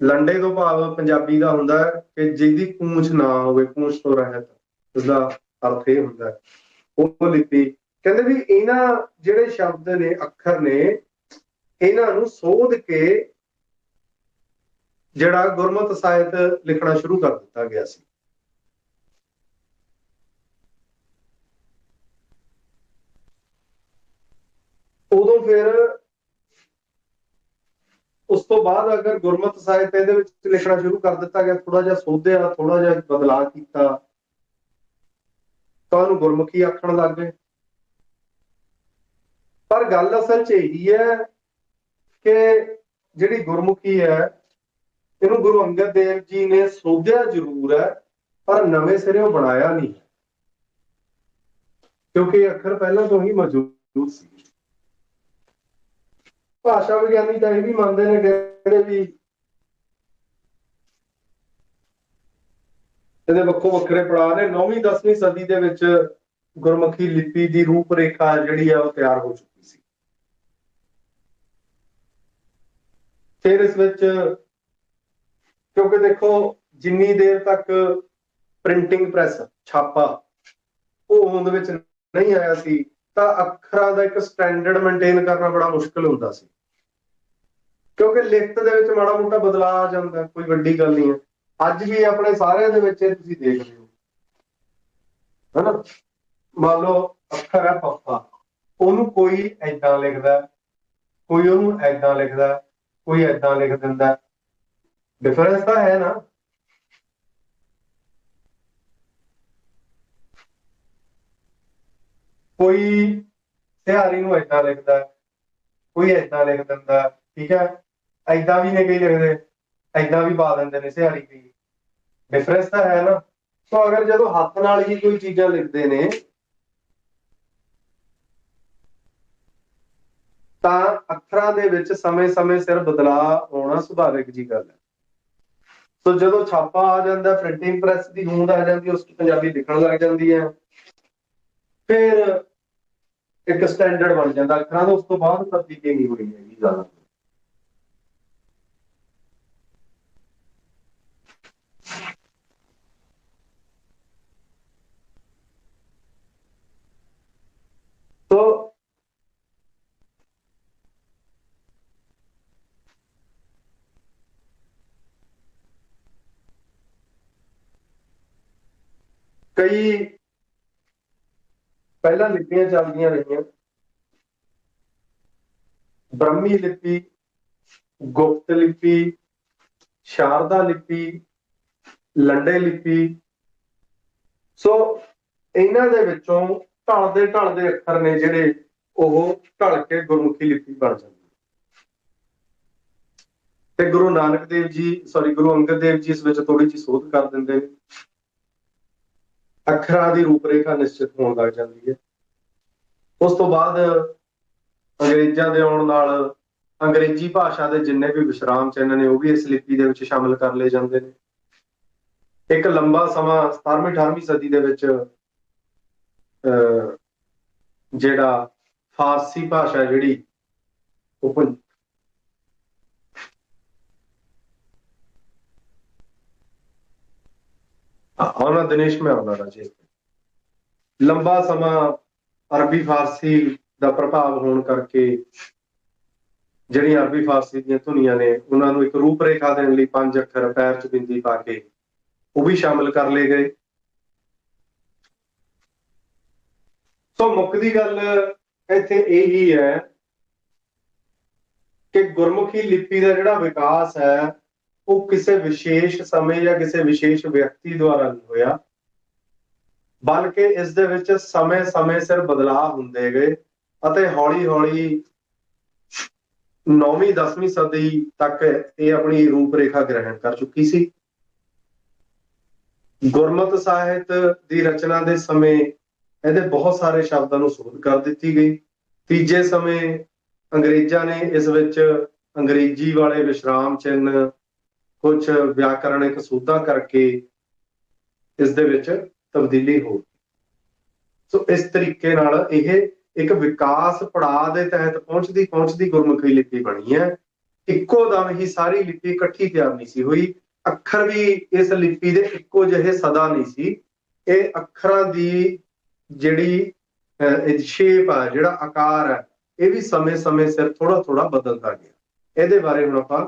Speaker 1: ਲੰਡੇ ਤੋਂ ਭਾਵ ਪੰਜਾਬੀ ਦਾ ਹੁੰਦਾ ਹੈ ਕਿ ਜਿਹਦੀ ਪੂੰਛ ਨਾ ਹੋਵੇ, ਪੂੰਛ ਤੋਂ ਰਹਿਤ, ਉਸਦਾ ਅਰਥ ਇਹ ਹੁੰਦਾ ਹੈ। ਉਹ ਲਿਪੀ, ਕਹਿੰਦੇ ਵੀ ਇਹਨਾਂ ਜਿਹੜੇ ਸ਼ਬਦ ਨੇ, ਅੱਖਰ ਨੇ, ਇਹਨਾਂ ਨੂੰ ਸੋਧ ਕੇ ਜਿਹੜਾ ਗੁਰਮਤਿ ਸਾਹਿਤ ਲਿਖਣਾ ਸ਼ੁਰੂ ਕਰ ਦਿੱਤਾ ਗਿਆ ਸੀ। ਉਦੋਂ ਫਿਰ ਉਸ ਤੋਂ ਬਾਅਦ ਅਗਰ ਗੁਰਮਤਿ ਸਾਹਿਤ ਇਹਦੇ ਵਿੱਚ ਲਿਖਣਾ ਸ਼ੁਰੂ ਕਰ ਦਿੱਤਾ ਗਿਆ ਥੋੜਾ ਜਿਹਾ ਸੋਧਿਆ ਥੋੜਾ ਜਿਹਾ ਬਦਲਾਅ ਕੀਤਾ, ਤਾਂ ਉਹਨੂੰ ਗੁਰਮੁਖੀ ਆਖਣ ਲੱਗ ਗਏ। ਪਰ ਗੱਲ ਅਸਲ 'ਚ ਇਹੀ ਹੈ ਕਿ ਜਿਹੜੀ ਗੁਰਮੁਖੀ ਹੈ, ਇਹਨੂੰ ਗੁਰੂ ਅੰਗਦ ਦੇਵ ਜੀ ਨੇ ਸੋਧਿਆ ਜ਼ਰੂਰ ਹੈ, ਪਰ ਨਵੇਂ ਸਿਰੋਂ ਬਣਾਇਆ ਨਹੀਂ। ਕਿਉਂਕਿ ਇਹ ਅੱਖਰ ਪਹਿਲਾਂ ਤੋਂ ਹੀ ਮੌਜੂਦ ਸੀ। ਭਾਸ਼ਾ ਵਿਗਿਆਨੀ ਤਾਂ ਇਹ ਵੀ ਮੰਨਦੇ ਨੇ ਕਿ ਵੀ ਇਹਦੇ ਵੱਖੋ ਵੱਖਰੇ ਪੜਾਅ ਨੇ 9ਵੀਂ 10ਵੀਂ ਸਦੀ ਦੇ ਵਿੱਚ ਗੁਰਮੁਖੀ ਲਿਪੀ ਦੀ ਰੂਪ ਰੇਖਾ ਜਿਹੜੀ ਆ ਉਹ ਤਿਆਰ ਹੋ ਚੁੱਕੀ ਸੀ। ਫਿਰ ਇਸ ਵਿੱਚ ਕਿਉਂਕਿ ਦੇਖੋ ਜਿੰਨੀ ਦੇਰ ਤੱਕ ਪ੍ਰਿੰਟਿੰਗ ਪ੍ਰੈਸ ਛਾਪਾ ਉਹ ਹੋਂਦ ਵਿੱਚ ਨਹੀਂ ਆਇਆ ਸੀ, ਤਾਂ ਅੱਖਰਾਂ ਦਾ ਇੱਕ ਸਟੈਂਡਰਡ ਮੇਨਟੇਨ ਕਰਨਾ ਬੜਾ ਮੁਸ਼ਕਲ ਹੁੰਦਾ ਸੀ। ਕਿਉਂਕਿ ਲਿਖਤ ਦੇ ਵਿੱਚ ਮਾੜਾ ਮੋਟਾ ਬਦਲਾਅ ਆ ਜਾਂਦਾ, ਕੋਈ ਵੱਡੀ ਗੱਲ ਨਹੀਂ ਹੈ। ਅੱਜ ਵੀ ਆਪਣੇ ਸਾਰਿਆਂ ਦੇ ਵਿੱਚ ਇਹ ਤੁਸੀਂ ਦੇਖ ਰਹੇ ਹੋ। ਹਨਾ? ਮੰਨ ਲਓ, ਅੱਖਰ ਹੈ ਪੱਪਾ। ਉਹਨੂੰ ਕੋਈ ਐਦਾਂ ਲਿਖਦਾ, ਕੋਈ ਉਹਨੂੰ ਐਦਾਂ ਲਿਖਦਾ, ਕੋਈ ਐਦਾਂ ਲਿਖ ਦਿੰਦਾ। ਡਿਫਰੈਂਸ ਤਾਂ ਹੈ ਨਾ। ਕੋਈ ਸਿਹਾਰੀ ਨੂੰ ਐਦਾਂ ਲਿਖਦਾ, ਕੋਈ ਐਦਾਂ ਲਿਖ ਦਿੰਦਾ, ਠੀਕ ਹੈ? ਐਦਾਂ ਵੀ ਨੇ ਕਈ ਲਿਖਦੇ ਐਦਾਂ ਵੀ ਪਾ ਦਿੰਦੇ ਨੇ ਸਿਹਾਰੀ ਦੀ ਡਿਫਰੈਂਸ ਤਾਂ ਹੈ ਨਾ। ਸੋ ਅਗਰ ਜਦੋਂ ਹੱਥ ਨਾਲ ਹੀ ਕੋਈ ਚੀਜ਼ਾਂ ਲਿਖਦੇ ਨੇ, ਤਾਂ ਅੱਖਰਾਂ ਦੇ ਵਿੱਚ ਸਮੇਂ-ਸਮੇਂ ਸਿਰ ਬਦਲਾਅ ਆਉਣਾ ਸੁਭਾਵਿਕ ਜੀ ਗੱਲ ਹੈ। ਸੋ ਜਦੋਂ ਛਾਪਾ ਆ ਜਾਂਦਾ ਪ੍ਰਿੰਟਿੰਗ ਪ੍ਰੈਸ ਦੀ ਹੋਂਦ ਆ ਜਾਂਦੀ, ਉਸ ਵਿੱਚ ਪੰਜਾਬੀ ਲਿਖਣ ਲੱਗ ਜਾਂਦੀ ਹੈ। ਫਿਰ ਇੱਕ ਸਟੈਂਡਰਡ ਬਣ ਜਾਂਦਾ ਅੱਖਰਾਂ ਦਾ, ਉਸ ਤੋਂ ਬਾਅਦ ਤਬਦੀਲੀ ਨਹੀਂ ਹੋਈ ਹੈਗੀ ਜ਼ਿਆਦਾ ਤੋ ਕਈ ਪਹਿਲਾਂ ਲਿਪੀਆਂ ਚੱਲਦੀਆਂ ਰਹੀਆਂ। ਬ੍ਰਹਮੀ ਲਿਪੀ, ਗੁਪਤ ਲਿਪੀ, ਸ਼ਾਰਦਾ ਲਿਪੀ, ਲੰਡੇ ਲਿਪੀ। ਸੋ ਇਹਨਾਂ ਦੇ ਵਿੱਚੋਂ ਢਲਦੇ ਢਲਦੇ ਅੱਖਰ ਨੇ ਜਿਹੜੇ ਉਹ ਢਲ ਕੇ ਗੁਰਮੁਖੀ ਲਿਪੀ ਬਣ ਜਾਂਦੀ ਤੇ ਗੁਰੂ ਨਾਨਕ ਦੇਵ ਜੀ ਸੌਰੀ ਗੁਰੂ ਅੰਗਦ ਦੇਵ ਜੀ ਇਸ ਵਿੱਚ ਥੋੜੀ ਜਿਹੀ ਸੋਧ ਕਰ ਦਿੰਦੇ ਨੇ। ਅੱਖਰਾਂ ਦੀ ਰੂਪਰੇਖਾ ਨਿਸ਼ਚਿਤ ਹੋਣ ਲੱਗ ਜਾਂਦੀ ਹੈ। ਉਸ ਤੋਂ ਬਾਅਦ ਅੰਗਰੇਜ਼ਾਂ ਦੇ ਆਉਣ ਨਾਲ ਅੰਗਰੇਜ਼ੀ ਭਾਸ਼ਾ ਦੇ ਜਿੰਨੇ ਵੀ ਵਿਸ਼ਰਾਮ ਚਿੰਨ੍ਹ ਨੇ, ਉਹ ਵੀ ਇਸ ਲਿਪੀ ਦੇ ਵਿੱਚ ਸ਼ਾਮਲ ਕਰ ਲਏ ਜਾਂਦੇ ਨੇ। ਇੱਕ ਲੰਬਾ ਸਮਾਂ 17ਵੀਂ 18ਵੀਂ ਸਦੀ ਦੇ ਵਿੱਚ ਜਿਹੜਾ ਫਾਰਸੀ ਭਾਸ਼ਾ ਜਿਹੜੀ, ਉਹ ਆਉਣਾ ਦਿਨੇਸ਼ ਮੈਂ ਆਉਣਾ ਰਾਜੇ ਲੰਬਾ ਸਮਾਂ ਅਰਬੀ ਫਾਰਸੀ ਦਾ ਪ੍ਰਭਾਵ ਹੋਣ ਕਰਕੇ ਜਿਹੜੀਆਂ ਅਰਬੀ ਫਾਰਸੀ ਦੀਆਂ ਧੁਨੀਆਂ ਨੇ, ਉਹਨਾਂ ਨੂੰ ਇੱਕ ਰੂਪ ਰੇਖਾ ਦੇਣ ਲਈ ਪੰਜ ਅੱਖਰ ਪੈਰ ਚ ਬਿੰਦੀ ਪਾ ਕੇ ਉਹ ਵੀ ਸ਼ਾਮਿਲ ਕਰ ਲਏ ਗਏ। ਸੋ ਮੁੱਕਦੀ ਗੱਲ ਇੱਥੇ ਇਹ ਹੀ ਹੈ ਕਿ ਗੁਰਮੁਖੀ ਲਿਪੀ ਦਾ ਜਿਹੜਾ ਵਿਕਾਸ ਹੈ ਉਹ ਕਿਸੇ ਵਿਸ਼ੇਸ਼ ਸਮੇਂ ਜਾਂ ਕਿਸੇ ਵਿਸ਼ੇਸ਼ ਵਿਅਕਤੀ ਦੁਆਰਾ ਨਹੀਂ ਹੋਇਆ, ਬਲਕਿ ਇਸ ਦੇ ਵਿੱਚ ਸਮੇਂ-ਸਮੇਂ ਸਿਰ ਬਦਲਾਅ ਹੁੰਦੇ ਗਏ ਅਤੇ ਹੌਲੀ-ਹੌਲੀ 9ਵੀਂ 10ਵੀਂ ਸਦੀ ਤੱਕ ਇਹ ਆਪਣੀ ਰੂਪ ਰੇਖਾ ਗ੍ਰਹਿਣ ਕਰ ਚੁੱਕੀ ਸੀ। ਗੁਰਮਤਿ ਸਾਹਿਤ ਦੀ ਰਚਨਾ ਦੇ ਸਮੇਂ ਇਹਦੇ ਬਹੁਤ ਸਾਰੇ ਸ਼ਬਦਾਂ ਨੂੰ ਸੋਧ ਕਰ ਦਿੱਤੀ ਗਈ। ਤੀਜੇ ਸਮੇਂ ਅੰਗਰੇਜ਼ਾਂ ਨੇ ਇਸ ਵਿੱਚ ਅੰਗਰੇਜ਼ੀ ਵਾਲੇ ਵਿਸ਼ਰਾਮ ਚਿੰਨ੍ਹ ਕੁਝ ਵਿਆਕਰਣਿਕ ਸੋਧਾਂ ਕਰਕੇ ਇਸ ਦੇ ਵਿੱਚ ਤਬਦੀਲੀ ਹੋ ਸੋ ਇਸ ਤਰੀਕੇ ਨਾਲ ਇਹ ਇੱਕ ਵਿਕਾਸ ਪੜਾਅ ਦੇ ਤਹਿਤ ਪਹੁੰਚਦੀ ਪਹੁੰਚਦੀ ਗੁਰਮੁਖੀ ਲਿਪੀ ਬਣੀ ਹੈ। ਇੱਕੋ ਦਮ ਹੀ ਸਾਰੀ ਲਿਪੀ ਇਕੱਠੀ ਤਿਆਰ ਨਹੀਂ ਸੀ ਹੋਈ। ਅੱਖਰ ਵੀ ਇਸ ਲਿਪੀ ਦੇ ਇੱਕੋ ਜਿਹੇ ਸਦਾ ਨਹੀਂ ਸੀ। ਇਹ ਅੱਖਰਾਂ ਦੀ ਜਿਹੜੀ ਸ਼ੇਪ ਆ, ਜਿਹੜਾ ਆਕਾਰ ਹੈ ਇਹ ਵੀ ਸਮੇਂ-ਸਮੇਂ ਸਿਰ ਥੋੜਾ-ਥੋੜਾ ਬਦਲਦਾ ਗਿਆ। ਇਹਦੇ ਬਾਰੇ ਹੁਣ ਆਪਾਂ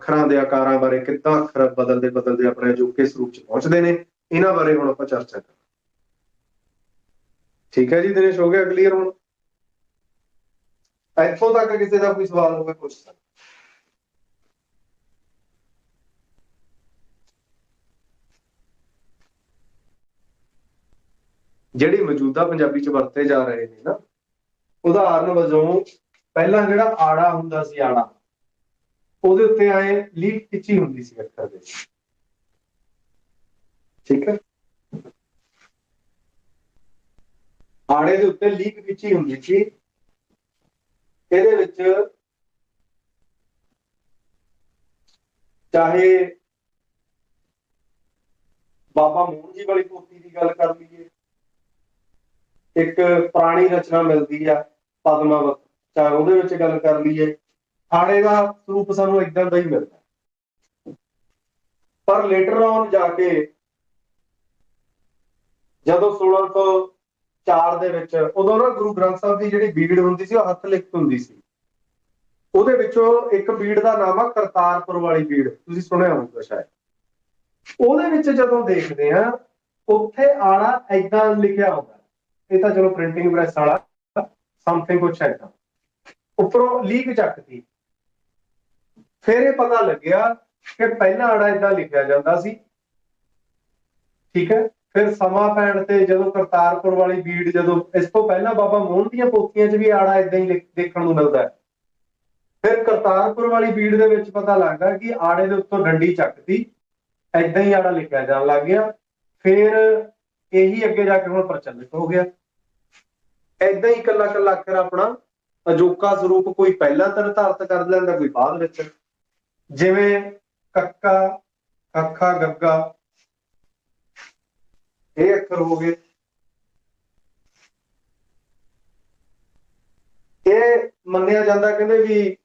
Speaker 1: ਅੱਖਰਾਂ ਦੇ ਆਕਾਰਾਂ ਬਾਰੇ ਕਿੱਦਾਂ ਅੱਖਰ ਬਦਲਦੇ ਬਦਲਦੇ ਆਪਣੇ ਜੋ ਕਿਸ ਰੂਪ ਚ ਪਹੁੰਚਦੇ ਨੇ, ਇਹਨਾਂ ਬਾਰੇ ਹੁਣ ਆਪਾਂ ਚਰਚਾ ਕਰਾਂਗੇ। ਠੀਕ ਹੈ ਜੀ ਦਿਨੇਸ਼, ਹੋ ਗਿਆ ਕਲੀਅਰ ਹੁਣ? ਇੱਥੋਂ ਤੱਕ ਕਿਸੇ ਦਾ ਕੋਈ ਸਵਾਲ ਹੋਵੇ, ਪੁੱਛ ਸਕਦੇ ਜਿਹੜੀ ਮੌਜੂਦਾ ਪੰਜਾਬੀ ਚ ਵਰਤੇ ਜਾ ਰਹੇ ਨੇ ਨਾ, ਉਦਾਹਰਨ ਵਜੋਂ ਪਹਿਲਾਂ ਜਿਹੜਾ ਆੜਾ ਹੁੰਦਾ ਸੀ ਆੜਾ ਉਹਦੇ ਉੱਤੇ ਆਏ ਲੀਕ ਖਿੱਚੀ ਹੁੰਦੀ ਸੀ ਅੱਖਰ ਦੇ ਠੀਕ ਹੈ? ਆੜੇ ਦੇ ਉੱਤੇ ਲੀਕ ਖਿੱਚੀ ਹੁੰਦੀ ਸੀ। ਇਹਦੇ ਵਿੱਚ ਚਾਹੇ ਬਾਬਾ ਮੋਹਨ ਜੀ ਵਾਲੀ ਪੋਥੀ ਦੀ ਗੱਲ ਕਰ ਲਈਏ। ਇੱਕ ਪੁਰਾਣੀ ਰਚਨਾ ਮਿਲਦੀ ਆ, ਪਦਮਾਵਤ। ਚਾਹੇ ਉਹਦੇ ਵਿੱਚ ਗੱਲ ਕਰ ਲਈਏ। ਆੜੇ ਦਾ ਸਰੂਪ ਸਾਨੂੰ ਇਦਾਂ ਦਾ ਹੀ ਮਿਲਦਾ ਪਰ ਲੇਟਰ ਔਨ ਜਾ ਕੇ ਜਦੋਂ 1604 ਦੇ ਵਿੱਚ ਉਦੋਂ ਨਾ ਗੁਰੂ ਗ੍ਰੰਥ ਸਾਹਿਬ ਦੀ ਜਿਹੜੀ ਬੀੜ ਹੁੰਦੀ ਸੀ, ਉਹ ਹੱਥ ਲਿਖਤ ਹੁੰਦੀ ਸੀ। ਉਹਦੇ ਵਿੱਚੋਂ ਇੱਕ ਬੀੜ ਦਾ ਨਾਮ ਆ ਕਰਤਾਰਪੁਰ ਵਾਲੀ ਬੀੜ। ਤੁਸੀਂ ਸੁਣਿਆ ਹੋਊਗਾ ਸ਼ਾਇਦ। ਉਹਦੇ ਵਿੱਚ ਜਦੋਂ ਦੇਖਦੇ ਆ, ਉੱਥੇ ਆੜਾ ਐਦਾਂ ਲਿਖਿਆ ਹੁੰਦਾ ਇਹ ਤਾਂ ਚਲੋ ਪ੍ਰਿੰਟਿੰਗ ਪ੍ਰੈਸ ਵਾਲਾ ਸਮਥਿੰਗ ਕੁਛ ਹੈ ਉੱਪਰੋਂ ਲੀਕ ਚੱਕਦੀ ਫਿਰ ਇਹ ਪਤਾ ਲੱਗਿਆ ਕਿ ਪਹਿਲਾਂ ਆੜਾ ਇਦਾਂ ਲਿਖਿਆ ਜਾਂਦਾ ਸੀ। ਠੀਕ ਹੈ? ਫਿਰ ਸਮਾਂ ਪੈਣ ਤੇ ਜਦੋਂ ਕਰਤਾਰਪੁਰ ਵਾਲੀ ਬੀੜ ਜਦੋਂ, ਇਸ ਤੋਂ ਪਹਿਲਾਂ ਬਾਬਾ ਮੋਹਨ ਦੀਆਂ ਪੋਥੀਆਂ 'ਚ ਵੀ ਆੜਾ ਇਦਾਂ ਹੀ ਦੇਖਣ ਨੂੰ ਮਿਲਦਾ ਹੈ। ਫਿਰ ਕਰਤਾਰਪੁਰ ਵਾਲੀ ਬੀੜ ਦੇ ਵਿੱਚ ਪਤਾ ਲੱਗਦਾ ਕਿ ਆੜੇ ਦੇ ਉੱਤੋਂ ਡੰਡੀ ਚੱਕਦੀ ਐਦਾਂ ਹੀ ਆੜਾ ਲਿਖਿਆ ਜਾਣ ਲੱਗ ਗਿਆ। ਫਿਰ ਇਹੀ ਅੱਗੇ ਜਾ ਕੇ ਹੁਣ ਪ੍ਰਚਲਿਤ ਹੋ ਗਿਆ। ਐਦਾਂ ਹੀ ਕੱਲਾ ਕੱਲਾ ਅੱਖਰ ਆਪਣਾ ਅਜੋਕਾ ਸਰੂਪ ਕੋਈ ਪਹਿਲਾਂ ਧਾਰਤ ਕਰ ਲੈਂਦਾ, ਕੋਈ ਬਾਅਦ ਵਿੱਚ। ਜਿਵੇਂ ਕੱਕਾ, ਕੱਖਾ, ਗੱਗਾ। ਇਹ ਅੱਖਰ ਹੋ। ਗਏ ਇਹ ਮੰਨਿਆ ਜਾਂਦਾ ਕਹਿੰਦੇ ਵੀ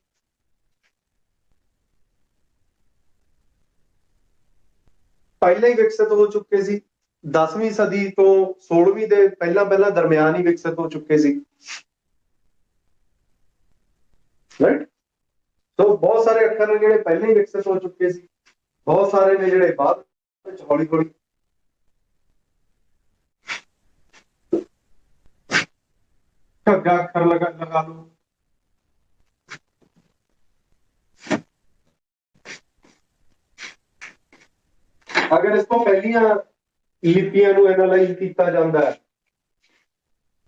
Speaker 1: ਪਹਿਲਾਂ ਹੀ ਵਿਕਸਿਤ ਹੋ ਚੁੱਕੇ ਸੀ। 10ਵੀਂ ਸਦੀ ਤੋਂ 16ਵੀਂ ਦੇ ਪਹਿਲਾਂ ਪਹਿਲਾਂ ਦਰਮਿਆਨ ਹੀ ਵਿਕਸਿਤ ਹੋ ਚੁੱਕੇ ਸੀ। ਰਾਈਟ ਸੋ ਬਹੁਤ ਸਾਰੇ ਅੱਖਰ ਨੇ ਜਿਹੜੇ ਪਹਿਲਾਂ ਹੀ ਵਿਕਸਿਤ ਹੋ ਚੁੱਕੇ ਸੀ। ਬਹੁਤ ਸਾਰੇ ਨੇ ਜਿਹੜੇ ਬਾਅਦ ਵਿੱਚ ਹੌਲੀ ਹੌਲੀ। ਘੱਗਾ ਅੱਖਰ ਲਗਾ ਲਗਾ ਲਓ। ਅਗਰ ਇਸ ਤੋਂ ਪਹਿਲੀਆਂ ਲਿਪੀਆਂ ਨੂੰ ਐਨਾਲਾਈਜ਼ ਕੀਤਾ ਜਾਂਦਾ ਹੈ,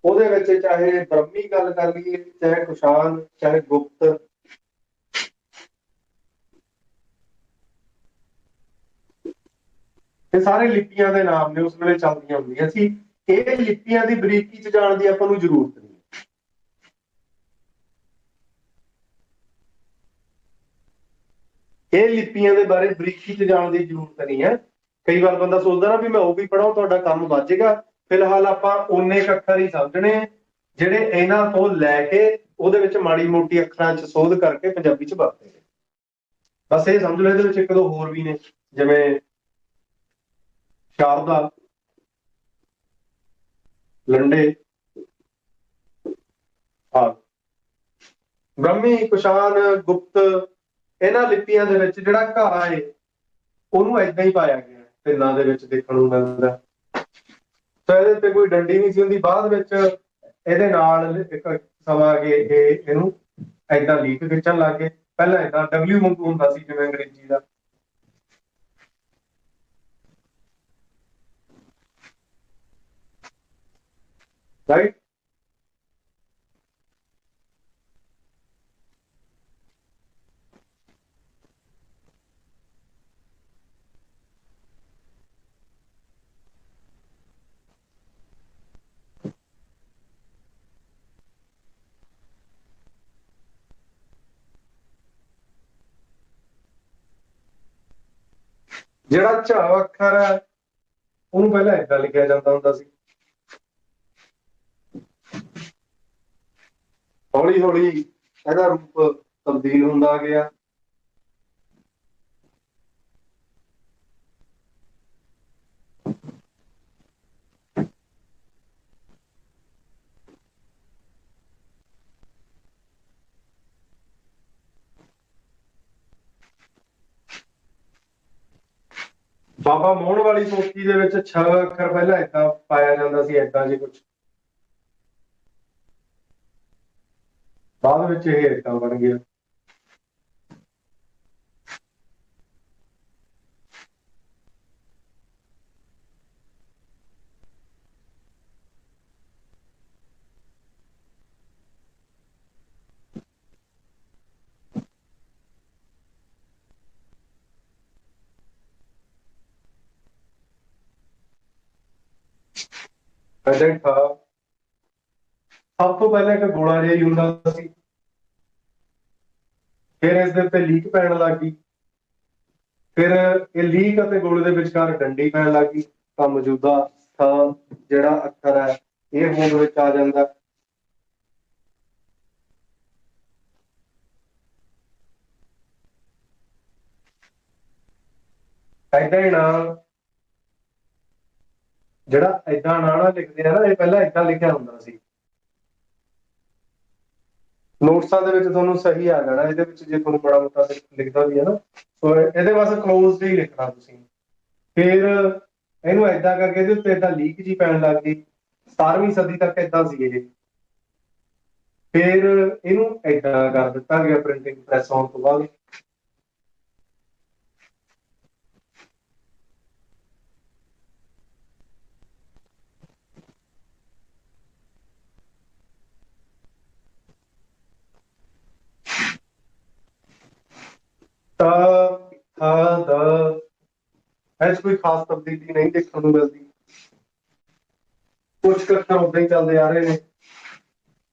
Speaker 1: ਉਹਦੇ ਵਿੱਚ ਚਾਹੇ ਬ੍ਰਹਮੀ ਗੱਲ ਕਰ ਲਈਏ, ਚਾਹੇ ਕੁਸ਼ਾਨ, ਚਾਹੇ ਗੁਪਤ ਇਹ ਸਾਰੇ ਲਿਪੀਆਂ ਦੇ ਨਾਮ ਨੇ ਉਸ ਵੇਲੇ ਚੱਲਦੀਆਂ ਹੁੰਦੀਆਂ ਸੀ। ਇਹ ਲਿਪੀਆਂ ਦੀ ਬਰੀਕੀ ਚ ਜਾਣ ਦੀ ਆਪਾਂ ਨੂੰ ਜ਼ਰੂਰਤ ਨਹੀਂ। ਇਹ ਲਿਪੀਆਂ ਦੇ ਬਾਰੇ ਬਰੀਕੀ ਚ ਜਾਣ ਦੀ ਜ਼ਰੂਰਤ ਨਹੀਂ ਹੈ। ਕਈ ਵਾਰ ਬੰਦਾ ਸੋਚਦਾ ਨਾ ਵੀ ਮੈਂ ਉਹ ਵੀ ਪੜਾਉ ਤੁਹਾਡਾ ਕੰਮ ਵੱਜੇਗਾ ਫਿਲਹਾਲ ਆਪਾਂ ਓਨੇ ਅੱਖਰ ਹੀ ਸਮਝਣੇ ਜਿਹੜੇ ਇਹਨਾਂ ਤੋਂ ਲੈ ਕੇ ਉਹਦੇ ਵਿੱਚ ਮਾੜੀ ਮੋਟੀ ਅੱਖਰਾਂ 'ਚ ਸੋਧ ਕਰਕੇ ਪੰਜਾਬੀ 'ਚ ਵਰਤੇ ਨੇ। ਬਸ ਇਹ ਸਮਝ ਲਓ, ਇਹਦੇ ਵਿੱਚ ਇੱਕ ਦੋ ਹੋਰ ਵੀ ਨੇ, ਜਿਵੇਂ ਸ਼ਾਰਦਾ ਲੰਡੇ। ਆ ਬ੍ਰਹਮੀ, ਕੁਸ਼ਾਨ, ਗੁਪਤ, ਇਹਨਾਂ ਲਿਪੀਆਂ ਦੇ ਵਿੱਚ ਜਿਹੜਾ ਘਾ ਹੈ, ਉਹਨੂੰ ਐਦਾਂ ਹੀ ਪਾਇਆ ਗਿਆ ਤੇ ਨਾਂ ਦੇ ਵਿੱਚ ਦੇਖਣ ਨੂੰ ਮਿਲਦਾ ਤਾਂ ਇਹਦੇ ਤੇ ਕੋਈ ਡੰਡੀ ਨਹੀਂ ਸੀ ਹੁੰਦੀ। ਬਾਅਦ ਵਿੱਚ ਇਹਦੇ ਨਾਲ ਇੱਕ ਸਮਾਂ ਕੇ ਇਹ ਇਹਨੂੰ ਐਦਾਂ ਲੀਕ ਖਿੱਚਣ ਲੱਗ ਗਏ। ਪਹਿਲਾਂ ਇਹਦਾ ਡਬਲਯੂ ਮੰਗੂ ਹੁੰਦਾ ਸੀ, ਜਿਵੇਂ ਅੰਗਰੇਜ਼ੀ ਦਾ। right? ਜਿਹੜਾ ਝਾ ਅੱਖਰ ਹੈ ਉਹਨੂੰ ਪਹਿਲਾਂ ਇਦਾਂ ਲਿਖਿਆ ਜਾਂਦਾ ਹੁੰਦਾ ਸੀ ਹੌਲੀ ਹੌਲੀ ਇਹਦਾ ਰੂਪ ਤਬਦੀਲ ਹੁੰਦਾ ਗਿਆ। ਬਾਬਾ ਮੋਹਣ ਵਾਲੀ ਸੋਚੀ ਦੇ ਵਿੱਚ ਛ ਅੱਖਰ ਪਹਿਲਾਂ ਏਦਾਂ ਪਾਇਆ ਜਾਂਦਾ ਸੀ, ਏਦਾਂ ਜੀ ਕੁਝ ਬਾਅਦ ਵਿੱਚ ਇਹ ਏਦਾਂ ਬਣ ਗਿਆ। ਏਦਾਂ ਖਾ ਸਭ ਤੋਂ ਪਹਿਲਾਂ ਇੱਕ ਗੋਲਾ ਜਿਹਾ ਹੀ ਹੁੰਦਾ ਸੀ। ਫਿਰ ਇਸ ਦੇ ਉੱਤੇ ਲੀਕ ਪੈਣ ਲੱਗ ਗਈ। ਫਿਰ ਇਹ ਲੀਕ ਅਤੇ ਗੋਲੇ ਦੇ ਵਿਚਕਾਰ ਡੰਡੀ ਪੈਣ ਲੱਗ ਗਈ। ਤਾਂ ਮੌਜੂਦਾ ਥਾਂ ਜਿਹੜਾ ਅੱਖਰ ਹੈ, ਇਹ ਹੋਂਦ ਵਿੱਚ ਆ ਜਾਂਦਾ। ਏਦਾਂ ਹੀ ਨਾ, ਜਿਹੜਾ ਏਦਾਂ ਨਾਣਾ ਲਿਖਦੇ ਆ ਨਾ, ਇਹ ਪਹਿਲਾਂ ਏਦਾਂ ਲਿਖਿਆ ਹੁੰਦਾ ਸੀ। ਨੋਟਸਾਂ ਦੇ ਵਿੱਚ ਤੁਹਾਨੂੰ ਸਹੀ ਆ ਜਾਣਾ, ਇਹਦੇ ਵਿੱਚ ਜੇ ਤੁਹਾਨੂੰ ਬੜਾ ਮੋਟਾ ਲਿਖਦਾ ਵੀ ਹੈ ਨਾ, ਸੋ ਇਹਦੇ ਵਾਸਤੇ ਕਲੋਜ਼ ਹੀ ਲਿਖਣਾ ਤੁਸੀਂ। ਫਿਰ ਇਹਨੂੰ ਏਦਾਂ ਕਰਕੇ ਇਹਦੇ ਉੱਤੇ ਏਦਾਂ ਲੀਕ ਜੀ ਪੈਣ ਲੱਗ ਗਈ 17ਵੀਂ ਸਦੀ ਤੱਕ ਏਦਾਂ ਸੀ ਇਹ। ਫਿਰ ਇਹਨੂੰ ਏਦਾਂ ਕਰ ਦਿੱਤਾ ਗਿਆ ਪ੍ਰਿੰਟਿੰਗ ਪ੍ਰੈਸ ਆਉਣ ਤੋਂ ਬਾਅਦ ਤਾਂ ਥਾ ਦਾ ਐਸ ਕੋਈ ਖਾਸ ਤਬਦੀਲੀ ਨਹੀਂ ਦੇਖਣ ਨੂੰ ਮਿਲਦੀ। ਕੁਝ ਕੁ ਉਦਾਂ ਹੀ ਚੱਲਦੇ ਆ ਰਹੇ ਨੇ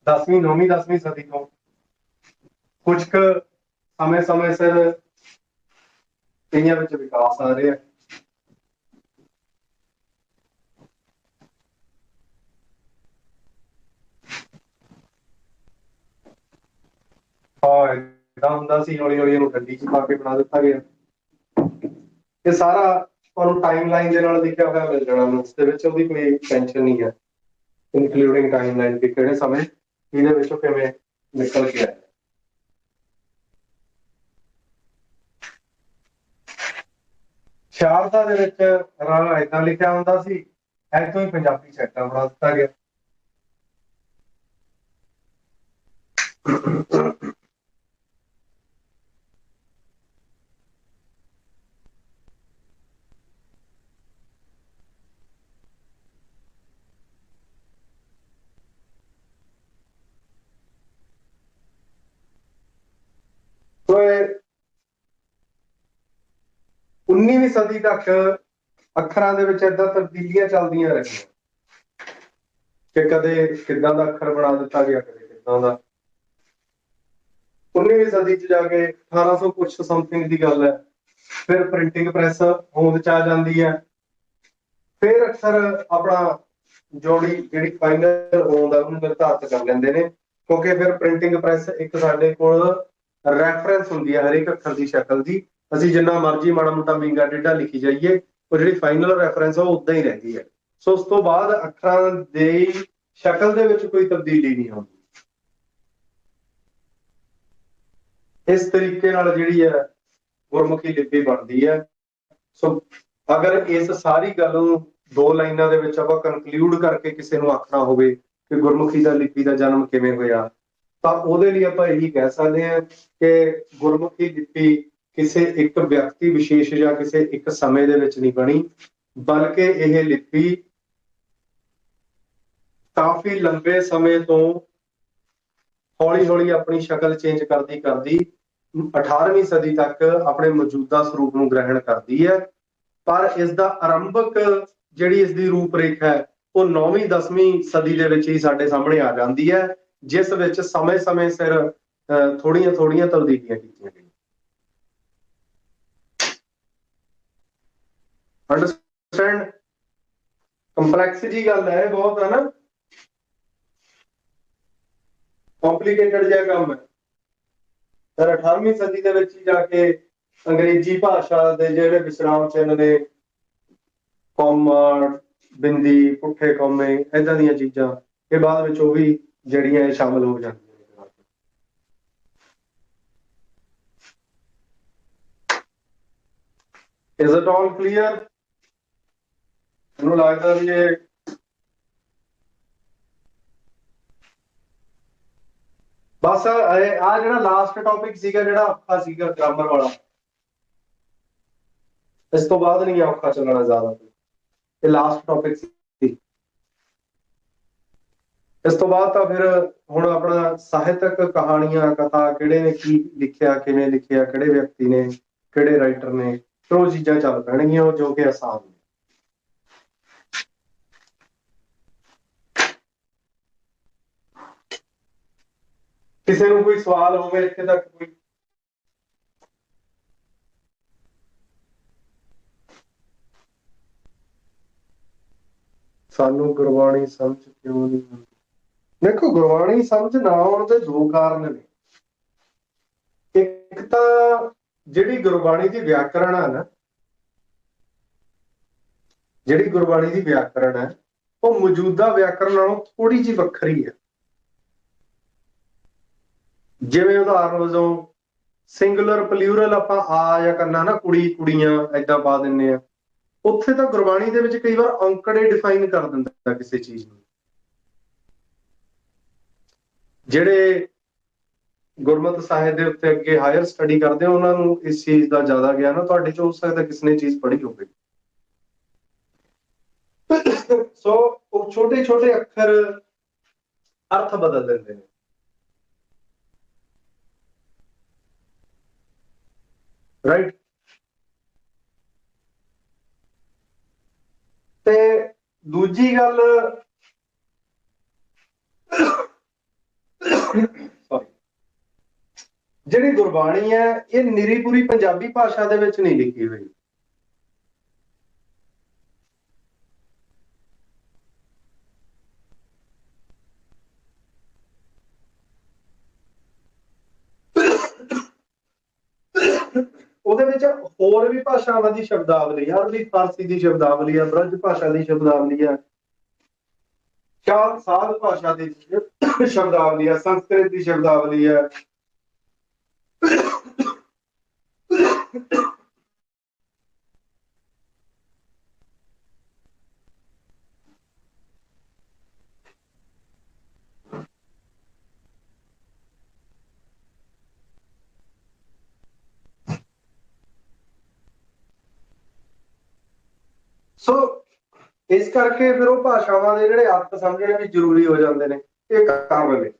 Speaker 1: 10ਵੀਂ 9ਵੀਂ 10ਵੀਂ ਸਦੀ ਤੋਂ। ਕੁਝ ਕੁ ਸਮੇਂ ਸਮੇਂ ਸਿਰ ਕਈਆਂ ਵਿੱਚ ਵਿਕਾਸ ਆ ਰਿਹਾ। ਹਾਂ, ਏਦਾਂ ਹੁੰਦਾ ਸੀ ਹੌਲੀ ਹੌਲੀ ਇਹਨੂੰ ਡੰਡੀ 'ਚ ਪਾ ਕੇ ਬਣਾ ਦਿੱਤਾ ਗਿਆ। ਇਹ ਸਾਰਾ ਤੁਹਾਨੂੰ ਟਾਈਮਲਾਈਨ ਦੇ ਨਾਲ ਲਿਖਿਆ ਹੋਇਆ ਮਿਲ ਜਾਣਾ ਨੋਟਸ ਦੇ ਵਿੱਚ, ਉਹਦੀ ਕੋਈ ਟੈਨਸ਼ਨ ਨਹੀਂ ਹੈ। ਇਨਕਲੂਡਿੰਗ ਟਾਈਮਲਾਈਨ ਕਿ ਕਿਹੜੇ ਸਮੇਂ ਇਹਦੇ ਵਿੱਚੋਂ ਕਿਵੇਂ ਨਿਕਲ ਕੇ ਆਇਆ ਸ਼ਾਰਦਾ ਦੇ ਵਿੱਚ ਰਾਂ ਏਦਾਂ ਲਿਖਿਆ ਹੁੰਦਾ ਸੀ ਐਤੋਂ ਹੀ ਪੰਜਾਬੀ ਸੈਟਾਂ ਬਣਾ ਦਿੱਤਾ ਗਿਆ। ਸੋ 19ਵੀਂ ਸਦੀ ਤੱਕ ਅੱਖਰਾਂ ਦੇ ਵਿੱਚ ਏਦਾਂ ਤਬਦੀਲੀਆਂ ਚੱਲਦੀਆਂ ਰਹੀਆਂ ਕਿ ਕਦੇ ਕਿੱਦਾਂ ਦਾ ਅੱਖਰ ਬਣਾ ਦਿੱਤਾ ਗਿਆ, ਕਦੇ ਕਿੱਦਾਂ ਦਾ। 19ਵੀਂ ਸਦੀ ਚ ਜਾ ਕੇ 1800 ਕੁਛ ਸਮਥਿੰਗ ਦੀ ਗੱਲ ਹੈ। ਫਿਰ ਪ੍ਰਿੰਟਿੰਗ ਪ੍ਰੈਸ ਹੋਂਦ ਚ ਆ ਜਾਂਦੀ ਹੈ। ਫਿਰ ਅਕਸਰ ਆਪਣਾ ਜੋੜੀ ਜਿਹੜੀ ਫਾਈਨਲ ਹੋਂਦ ਆ, ਉਹਨੂੰ ਨਿਰਧਾਰਤ ਕਰ ਲੈਂਦੇ ਨੇ। ਕਿਉਂਕਿ ਫਿਰ ਪ੍ਰਿੰਟਿੰਗ ਪ੍ਰੈਸ ਇੱਕ ਸਾਡੇ ਕੋਲ ਰੈਫਰੈਂਸ ਹੁੰਦੀ ਹੈ ਹਰੇਕ ਅੱਖਰ ਦੀ ਸ਼ਕਲ ਦੀ। ਅਸੀਂ ਜਿੰਨਾ ਮਰਜ਼ੀ ਮਾੜਾ ਮੋਟਾ ਮਿੰਗਾ ਡੇਢਾ ਲਿਖੀ ਜਾਈਏ, ਉਹ ਜਿਹੜੀ ਫਾਈਨਲ ਰੈਫਰੈਂਸ ਆ, ਉਹ ਉਦਾਂ ਹੀ ਰਹਿੰਦੀ ਹੈ ਸੋ ਉਸ ਤੋਂ ਬਾਅਦ ਅੱਖਰਾਂ ਦੇ ਸ਼ਕਲ ਦੇ ਵਿੱਚ ਕੋਈ ਤਬਦੀਲੀ ਨਹੀਂ ਆਉਂਦੀ। ਇਸ ਤਰੀਕੇ ਨਾਲ ਜਿਹੜੀ ਹੈ ਗੁਰਮੁਖੀ ਲਿਪੀ ਬਣਦੀ ਹੈ ਸੋ ਅਗਰ ਇਸ ਸਾਰੀ ਗੱਲ ਨੂੰ ਦੋ ਲਾਈਨਾਂ ਦੇ ਵਿੱਚ ਆਪਾਂ ਕਨਕਲੂਡ ਕਰਕੇ ਕਿਸੇ ਨੂੰ ਆਖਣਾ ਹੋਵੇ ਕਿ ਗੁਰਮੁਖੀ ਦਾ ਲਿਪੀ ਦਾ ਜਨਮ ਕਿਵੇਂ ਹੋਇਆ ਤਾਂ ਉਹਦੇ ਲਈ ਆਪਾਂ ਇਹੀ ਕਹਿ ਸਕਦੇ ਹਾਂ ਕਿ ਗੁਰਮੁਖੀ ਲਿਪੀ ਕਿਸੇ ਇੱਕ ਵਿਅਕਤੀ ਵਿਸ਼ੇਸ਼ ਜਾਂ ਕਿਸੇ ਇੱਕ ਸਮੇਂ ਦੇ ਵਿੱਚ ਨਹੀਂ ਬਣੀ, ਬਲਕਿ ਇਹ ਲਿਪੀ ਕਾਫੀ ਲੰਬੇ ਸਮੇਂ ਤੋਂ ਹੌਲੀ ਹੌਲੀ ਆਪਣੀ ਸ਼ਕਲ ਚੇਂਜ ਕਰਦੀ ਕਰਦੀ 18ਵੀਂ ਸਦੀ ਤੱਕ ਆਪਣੇ ਮੌਜੂਦਾ ਸਰੂਪ ਨੂੰ ਗ੍ਰਹਿਣ ਕਰਦੀ ਹੈ। ਪਰ ਇਸ ਦਾ ਆਰੰਭਕ ਜਿਹੜੀ ਇਸ ਦੀ ਰੂਪਰੇਖਾ ਹੈ, ਉਹ 9ਵੀਂ 10ਵੀਂ ਸਦੀ ਦੇ ਵਿੱਚ ਹੀ ਸਾਡੇ ਸਾਹਮਣੇ ਆ ਜਾਂਦੀ ਹੈ। ਜਿਸ ਵਿੱਚ ਸਮੇਂ-ਸਮੇਂ ਸਿਰ ਥੋੜੀਆਂ-ਥੋੜੀਆਂ ਤਬਦੀਲੀਆਂ ਕੀਤੀਆਂ ਗਈਆਂ। ਅੰਡਰਸਟੈਂਡ ਕੰਪਲੈਕਸ ਜੀ ਗੱਲ ਹੈ ਬਹੁਤ ਹੈ ਨਾ। ਕੰਪਲਿਕੇਟਡ ਜਿਹਾ ਕੰਮ ਹੈ। ਪਰ 18ਵੀਂ ਸਦੀ ਦੇ ਵਿੱਚ ਜਾ ਕੇ ਅੰਗਰੇਜ਼ੀ ਭਾਸ਼ਾ ਦੇ ਜਿਹੜੇ ਵਿਸਰਾਮ ਚਿੰਨ੍ਹ ਨੇ ਕੌਮਾ ਬਿੰਦੀ, ਪੁੱਠੇ ਕੌਮੇ ਇਦਾਂ ਦੀਆਂ ਚੀਜ਼ਾਂ, ਇਹ ਬਾਅਦ ਵਿੱਚ ਉਹ ਵੀ ਜਿਹੜੀਆਂ ਇਹ ਸ਼ਾਮਲ ਹੋ ਜਾਂਦੀਆਂ ਨੇ Is it all ਮੈਨੂੰ ਲੱਗਦਾ ਵੀ ਇਹ ਬਸ ਆ ਜਿਹੜਾ ਲਾਸਟ ਟੌਪਿਕ ਸੀਗਾ, ਜਿਹੜਾ ਔਖਾ ਸੀਗਾ ਗ੍ਰਾਮਰ ਵਾਲਾ। ਇਸ ਤੋਂ ਬਾਅਦ ਨਹੀਂ ਔਖਾ ਚੱਲਣਾ ਜ਼ਿਆਦਾ। ਇਹ ਲਾਸਟ ਟੌਪਿਕ ਸੀ। ਇਸ ਤੋਂ ਬਾਅਦ ਤਾਂ ਫਿਰ ਹੁਣ ਆਪਣਾ ਸਾਹਿਤਕ ਕਹਾਣੀਆਂ, ਕਥਾ ਕਿਹੜੇ ਨੇ, ਕੀ ਲਿਖਿਆ, ਕਿਵੇਂ ਲਿਖਿਆ, ਕਿਹੜੇ ਵਿਅਕਤੀ ਨੇ, ਕਿਹੜੇ ਰਾਈਟਰ ਨੇ ਫਿਰ ਉਹ ਚੀਜ਼ਾਂ ਚੱਲ ਪੈਣਗੀਆਂ ਉਹ ਜੋ ਕਿ ਆਸਾਨ ਨੇ। ਕਿਸੇ ਨੂੰ ਕੋਈ ਸਵਾਲ ਹੋਵੇ, ਇੱਥੇ ਤੱਕ ਕੋਈ ਸਾਨੂੰ ਗੁਰਬਾਣੀ ਸਮਝ ਕਿਉਂ ਨਹੀਂ ਆਉਂਦੀ? ਦੇਖੋ ਗੁਰਬਾਣੀ ਸਮਝ ਨਾ ਆਉਣ ਦੇ ਦੋ ਕਾਰਨ ਨੇ। ਇੱਕ ਤਾਂ ਜਿਹੜੀ ਗੁਰਬਾਣੀ ਦੀ ਵਿਆਕਰਣ ਆ ਨਾ, ਜਿਹੜੀ ਗੁਰਬਾਣੀ ਦੀ ਵਿਆਕਰਣ ਹੈ ਉਹ ਮੌਜੂਦਾ ਵਿਆਕਰਣ ਨਾਲੋਂ ਥੋੜੀ ਜਿਹੀ ਵੱਖਰੀ ਹੈ ਜਿਵੇਂ ਉਦਾਹਰਨ ਵਜੋਂ ਸਿੰਗੂਲਰ ਪਲੂਰਲ ਆਪਾਂ ਆ ਜਾਂ ਕਰਨਾ ਨਾ, ਕੁੜੀ, ਕੁੜੀਆਂ ਐਦਾਂ ਪਾ ਦਿੰਨੇ ਆ। ਉੱਥੇ ਤਾਂ ਗੁਰਬਾਣੀ ਦੇ ਵਿੱਚ ਕਈ ਵਾਰ ਅੰਕੜੇ ਡਿਫਾਈਨ ਕਰ ਦਿੰਦਾ ਕਿਸੇ ਚੀਜ਼ ਨੂੰ। ਜਿਹੜੇ ਗੁਰਮਤਿ ਸਾਹਿਬ ਦੇ ਉੱਤੇ ਅੱਗੇ ਹਾਇਰ ਸਟੱਡੀ ਕਰਦੇ ਆ, ਉਹਨਾਂ ਨੂੰ ਇਸ ਚੀਜ਼ ਦਾ ਜ਼ਿਆਦਾ ਗਿਆਨ ਆ। ਤੁਹਾਡੇ ਚ ਹੋ ਸਕਦਾ ਕਿਸ ਨੇ ਚੀਜ਼ ਪੜ੍ਹੀ ਹੋਵੇ। ਸੋ ਉਹ ਛੋਟੇ ਛੋਟੇ ਅੱਖਰ ਅਰਥ ਬਦਲ ਦਿੰਦੇ ਨੇ। ਰਾਈਟ ਤੇ ਦੂਜੀ ਗੱਲ ਜਿਹੜੀ ਗੁਰਬਾਣੀ ਹੈ, ਇਹ ਨਿਰੀ ਪੂਰੀ ਪੰਜਾਬੀ ਭਾਸ਼ਾ ਦੇ ਵਿੱਚ ਨਹੀਂ ਲਿਖੀ ਹੋਈ। ਉਹਦੇ ਵਿੱਚ ਹੋਰ ਵੀ ਭਾਸ਼ਾਵਾਂ ਦੀ ਸ਼ਬਦਾਵਲੀ ਆ ਅਰਬੀ ਫਾਰਸੀ ਦੀ ਸ਼ਬਦਾਵਲੀ ਆ, ਬ੍ਰਜ ਭਾਸ਼ਾ ਦੀ ਸ਼ਬਦਾਵਲੀ ਹੈ ਚਾਰ ਸਾਧ ਭਾਸ਼ਾ ਦੀ ਸ਼ਬਦਾਵਲੀ ਹੈ ਸੰਸਕ੍ਰਿਤ ਦੀ ਸ਼ਬਦਾਵਲੀ ਹੈ ਸੋ ਇਸ ਕਰਕੇ ਫਿਰ ਉਹ ਭਾਸ਼ਾਵਾਂ ਦੇ ਜਿਹੜੇ ਅਰਥ ਸਮਝਣੇ ਵੀ ਜ਼ਰੂਰੀ ਹੋ ਜਾਂਦੇ ਨੇ, ਇਹ ਕਾਰਨ। ਨੇ